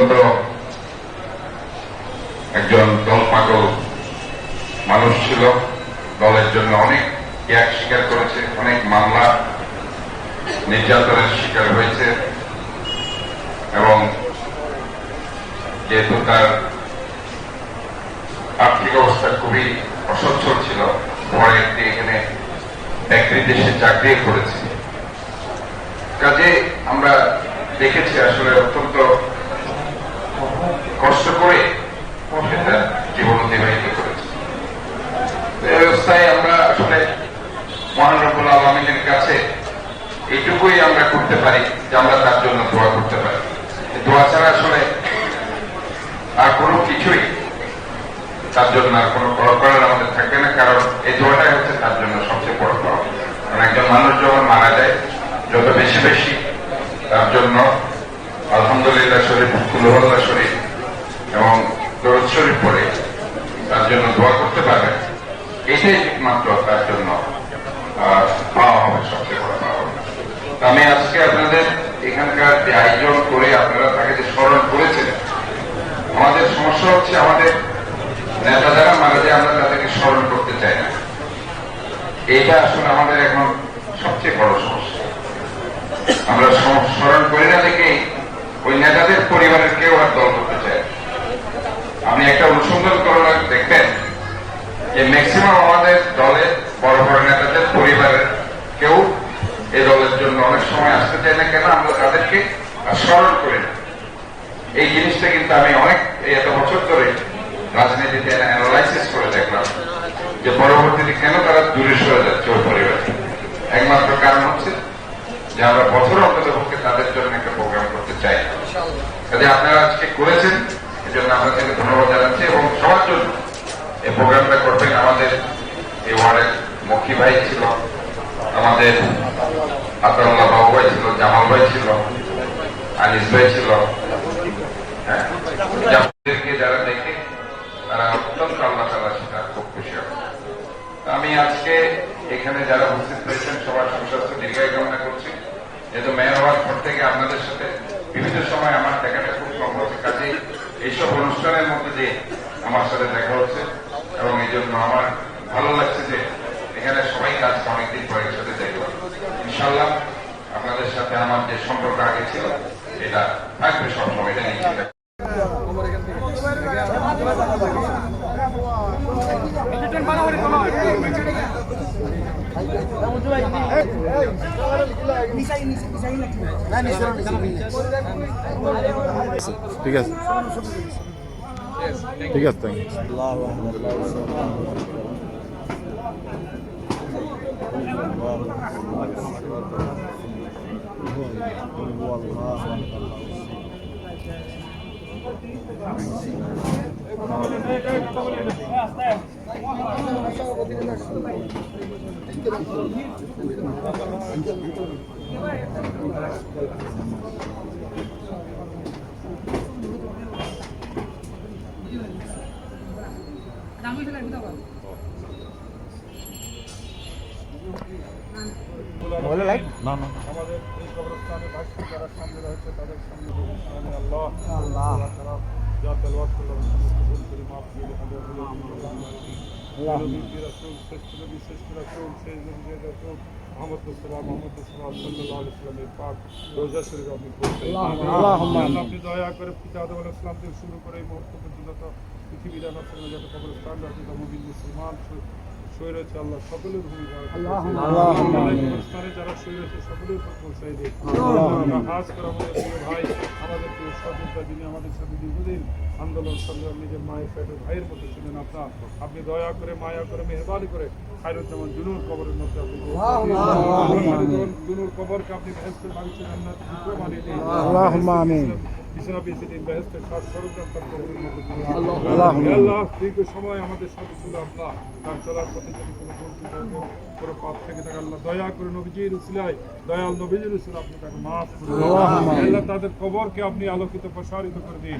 অত্যন্ত একজন দল পাগল মানুষ ছিল, দলের জন্য অনেক ত্যাগ স্বীকার করেছে, অনেক মামলা নির্যাতনের শিকার হয়েছে এবং যেহেতু তার আর্থিক অবস্থা খুবই অসচ্ছল ছিল, পরে একটি এখানে চাকরিতে দেশে চাকরি করেছে। কাজে আমরা দেখেছি আসলে অত্যন্ত কষ্ট করে জীবন অতিবাহিত করেছে এই অবস্থায় আমরা আসলে মহানরবুল আলমিনের কাছে এইটুকুই আমরা করতে পারি যে আমরা তার জন্য দোয়া করতে পারি। দোয়া ছাড়া আসলে আর কোনো কিছুই তার জন্য আর কোনো করার আমাদের থাকবে না, কারণ এই দোয়াটাই হচ্ছে তার জন্য সবচেয়ে বড় পাওয়া কারণ একজন মানুষ যখন মারা যায়, যত বেশি বেশি তার জন্য আলহামদুলিল্লাহ শরীফ কুলহল্লা শরীফ এবং দরদ শরীফ পড়ে তার জন্য দোয়া করতে পারবেন এটাই একমাত্র তার জন্য আহ, পাওয়া হবে সবচেয়ে বড় পাওয়া হবে তা আমি আজকে আপনাদের এখানকার যে আয়োজন করে আপনারা তাকে যে স্মরণ করেছেন, আমাদের সমস্যা হচ্ছে আমাদের নেতা যারা মারা যায়, আমরা তাদেরকে স্মরণ করতে চাই না এইটা আসলে আমাদের এখন সবচেয়ে বড় সমস্যা আমরা স্মরণ করি না দেখে ওই নেতাদের পরিবারের কেউ আর দল করতে চায়। আপনি একটা অনুসন্ধান করলে দেখবেন যে ম্যাক্সিমাম আমাদের দলে বড় বড় নেতাদের পরিবারের কেউ এই দলের জন্য অনেক সময় আসতে চায় না, কেন? আমরা তাদেরকে স্মরণ করি না। এই জিনিসটা কিন্তু আমি অনেক এত বছর ধরে রাজনীতিতে অ্যানালাইসিস করে দেখলাম যে পরবর্তীতে কেন তারা দূরে সরে যাচ্ছে ওই পরিবার একমাত্র কারণ হচ্ছে যে আমরা বছর অন্তত পক্ষে তাদের জন্য একটা প্রোগ্রাম করতে চাই কাজে আপনারা আজকে করেছেন এই জন্য আপনাদেরকে ধন্যবাদ জানাচ্ছি এবং সবার জন্য এই প্রোগ্রামটা করবেন। আমাদের এই ওয়ার্ডের মক্ষী ভাই ছিল আমাদের বাবু ভাই ছিল জামাল ভাই ছিল, আনিস ভাই ছিল হ্যাঁ? যারা দেখে, তারা অত্যন্ত আল্লাহ তালা সেটা খুব খুশি আমি আজকে এখানে যারা উপস্থিত সবার সুস্বাস্থ্য দীর্ঘায়ু কামনা করছি। যেহেতু মেয়র হওয়ার পর থেকে আপনাদের সাথে বিভিন্ন সময় আমার দেখাটা খুব কম হচ্ছে কাজে এইসব অনুষ্ঠানের মধ্যে দিয়ে আমার সাথে দেখা হচ্ছে এবং এই জন্য আমার ভালো লাগছে যে এখানে সবাই কাজ অনেকদিন পরে ইনশাল্লাহ আপনাদের সাথে আমার যে সম্পর্ক আগে ছিল এটা থাকবে সবসময় এটা নিশ্চিত ঠিক আছে। ঠিক আছে থ্যাংক ইউ বলে লাইট না না আমাদের এই কবরস্থানে ভাষ্য যারা সামনে রয়েছে তাদের সামনে আমি আল্লাহ। আল্লাহ। যা তেলওয়াত করলাম সমস্ত ভুল করি মাফ আমাদের ভুল নবী রাসূল শ্রেষ্ঠ নবী শ্রেষ্ঠ রাসূল শেষ নবী শেষ মোহাম্মদ মুস্তাফা মোহাম্মদ মুস্তাফা সাল্লাল্লাহু আলাইহি পাক রোজা শরীফ আপনি পৌঁছে আপনি দয়া করে পিতা আদম থেকে শুরু করে এই মুহূর্ত পর্যন্ত পৃথিবীর যত কবরস্থান মুসলমান আল্লাহ সকলের ভূমিকা যারা সকলের ভাই আমাদের সাথে দীর্ঘদিন আন্দোলন সংগ্রাম নিজের মায়ের পেটের ভাইয়ের মতো ছিলেন আপনার আপনি দয়া করে মায়া করে মেহরবানি করে খায়রুজ্জামান জুনুর আপনি জুনুর কবরকে আপনি সরঞ্জাম তার কবরের মধ্যে দিন। আল্লাহুম্মা। আল্লাহ দীর্ঘ সময় আমাদের সাথে ছিল আপনার তার চলার পথে যদি কোনো ভুল ত্রুটি কোনো পাপ থেকে থাকে আল্লাহ দয়া করে নবীজির উসিলায় দয়াল নবীজির উসিলা আপনি তাকে মাফ করে আল্লাহ তাদের কবরকে আপনি আলোকিত প্রসারিত করে দিন।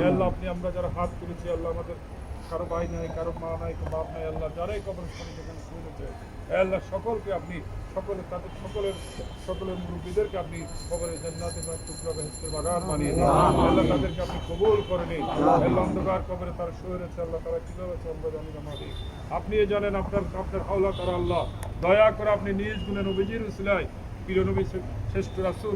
আল্লাহ আপনি আমরা যারা হাত তুলেছি আল্লাহ আমাদের কারও ভাই নাই কারও মা নাই বাপ নাই আল্লাহ যারাই কবরস্থানে যেখানে শুনেছে আল্লাহ সকলকে আপনি সকলে তাদের সকলের সকলের মুরব্বীদেরকে আপনি কবরে জান্নাতে বা টুকরা বেহেস্তের বাগান বানিয়ে দিন। আল্লাহ তাদেরকে আপনি কবুল করে নিন। আল্লাহ অন্ধকার কবরে তারা শুয়ে রয়েছে আল্লাহ তারা কীভাবে আছে আমরা জানি না মালিক। আপনি জানেন আপনার আপনার হাওলা করা আল্লাহ। দয়া করে আপনি নিজ গুণে নবীজির উসিলায় পিরনবী শ্রেষ্ঠ রাসূল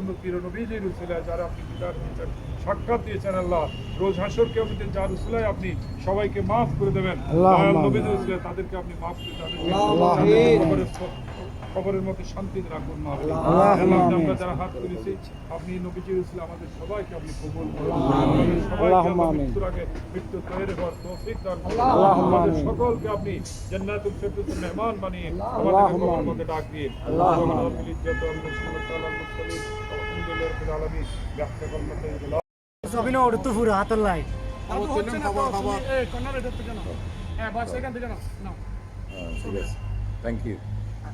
যে রুসুলায় যারা আপনি দিদার দিয়েছেন সাক্ষাৎ দিয়েছেন আল্লাহ। রোজ হাসর কেমতে যার রুসুলায় আপনি সবাইকে মাফ করে দেবেন। উসিলায় তাদেরকে আপনি মাফ করে তাদেরকে কবরের মধ্যে শান্তি রাখুন না আল্লাহ, আমরা যারা হাত তুলেছি আপনি নবীজির উসিলা আমাদের সবাইকে আপনি কবুল করুন। আমিন। সবাইকে আল্লাহুম্মা আমিন। মৃত্যুর আগে মৃত্যু তৈরি হওয়ার তৌফিক দান করুন। আল্লাহুম্মা আমাদের আমিন। সকলকে আপনি জান্নাতুল ফিরদৌসের মেহমান বানিয়ে আল্লাহুম্মা কবরের মধ্যে ডাক দিয়ে আল্লাহুম্মা আল্লাহ রব্বিল ইজ্জতি ওয়াল মুরসালিন মুরসালিন আলহামদুলিল্লাহি রাব্বিল আলামিন। বিহাক্কা কলমাতিল্লাহ সবিনা ওটা তো পুরো হাতের লাইট থ্যাংক ইউ